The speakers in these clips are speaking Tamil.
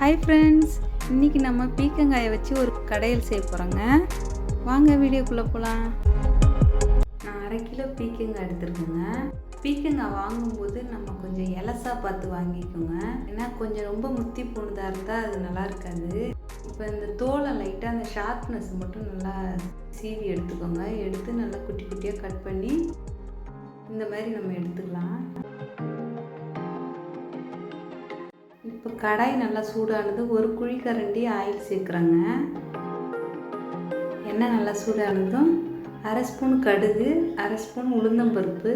ஹாய் ஃப்ரெண்ட்ஸ் இன்றைக்கி நம்ம பீக்கங்காயை வச்சு ஒரு கடையில் செய்ய போகிறோங்க வாங்க வீடியோக்குள்ளே போகலாம் நான் அரை கிலோ பீக்கங்காய் எடுத்துருக்கேங்க. பீக்கங்காய் வாங்கும்போது நம்ம கொஞ்சம் எலசா பார்த்து வாங்கிக்கோங்க. ஏன்னா கொஞ்சம் ரொம்ப முத்தி போனதாக இருந்தால் அது நல்லா இருக்காது. இப்போ இந்த தோலை லைட்டாக அந்த ஷார்ப்னஸ் மட்டும் நல்லா சீவி எடுத்துக்கோங்க. எடுத்து நல்லா குட்டி குட்டியாக கட் பண்ணி இந்த மாதிரி நம்ம எடுத்துக்கலாம். இப்போ கடாய் நல்லா சூடானது ஒரு குழிக்கரண்டி ஆயில் சேர்க்குறேங்க. எண்ணெய் நல்லா சூடானதும் அரை ஸ்பூன் கடுகு அரை ஸ்பூன் உளுந்தம்பருப்பு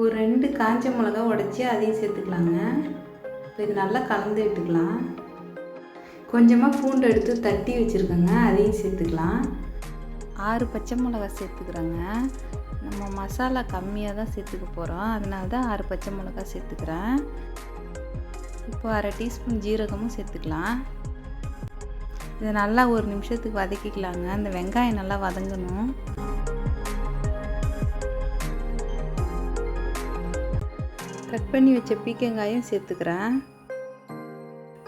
ஒரு ரெண்டு காஞ்ச மிளகா உடச்சி அதையும் சேர்த்துக்கலாங்க. இப்போ இது நல்லா கலந்து விட்டுக்கலாம் கொஞ்சமாக பூண்டு எடுத்து தட்டி வச்சுருக்கோங்க அதையும் சேர்த்துக்கலாம். ஆறு பச்சை மிளகா சேர்த்துக்கிறோங்க. நம்ம மசாலா கம்மியாக தான் சேர்த்துக்க போகிறோம் அதனால தான் ஆறு பச்சை மிளகா சேர்த்துக்கிறேன். இப்போ அரை டீஸ்பூன் ஜீரகமும் சேர்த்துக்கலாம். இதை நல்லா ஒரு நிமிஷத்துக்கு வதக்கிக்கலாங்க. அந்த வெங்காயம் நல்லா வதங்கணும். கட் பண்ணி வச்ச பீக்கங்காயும் சேர்த்துக்கிறேன்.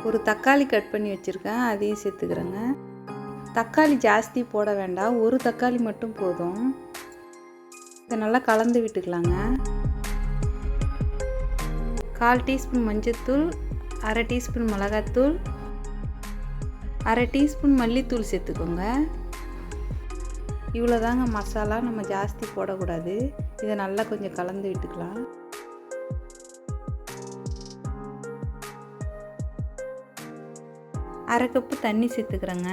ஒரு தக்காளி கட் பண்ணி வச்சுருக்கேன். அதையும் சேர்த்துக்கிறேங்க. தக்காளி ஜாஸ்தி போட வேண்டாம். ஒரு தக்காளி மட்டும் போதும். இதை நல்லா கலந்து விட்டுக்கலாங்க. கால் டீஸ்பூன் மஞ்சத்தூள் அரை டீஸ்பூன் மிளகாத்தூள் அரை டீஸ்பூன் மல்லித்தூள் சேர்த்துக்கோங்க. இவ்வளோதாங்க மசாலா நம்ம ஜாஸ்தி போடக்கூடாது. இதை நல்லா கொஞ்சம் கலந்து விட்டுக்கலாம். அரை கப்பு தண்ணி சேர்த்துக்கிறேங்க.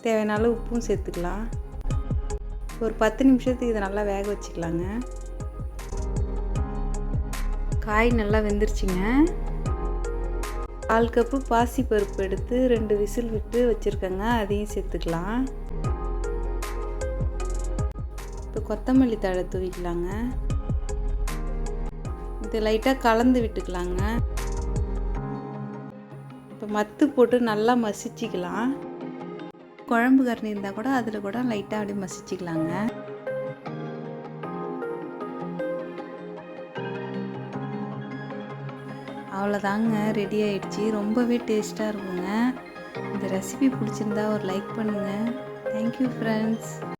தேவையான உப்பும் சேர்த்துக்கலாம். ஒரு பத்து நிமிஷத்துக்கு இதை நல்லா வேக வச்சுக்கலாங்க. காய் நல்லா வெந்துருச்சுங்க. கால் கப்பு பாசி பருப்பு எடுத்து ரெண்டு விசில் விட்டு வச்சுருக்கேங்க. அதையும் சேர்த்துக்கலாம். இப்போ கொத்தமல்லி தழை தூவிக்கலாங்க. இது லைட்டாக கலந்து விட்டுக்கலாங்க. இப்போ மத்து போட்டு நல்லா மசிச்சிக்கலாம். குழம்பு கரணி இருந்தால் கூட அதில் கூட லைட்டாக அப்படியே மசிச்சிக்கலாங்க. அவ்வளோதாங்க ரெடி ஆயிடுச்சு. ரொம்பவே டேஸ்ட்டாக இருக்குங்க. இந்த ரெசிபி பிடிச்சிருந்தா ஒரு லைக் பண்ணுங்கள் தேங்க்யூ ஃப்ரெண்ட்ஸ்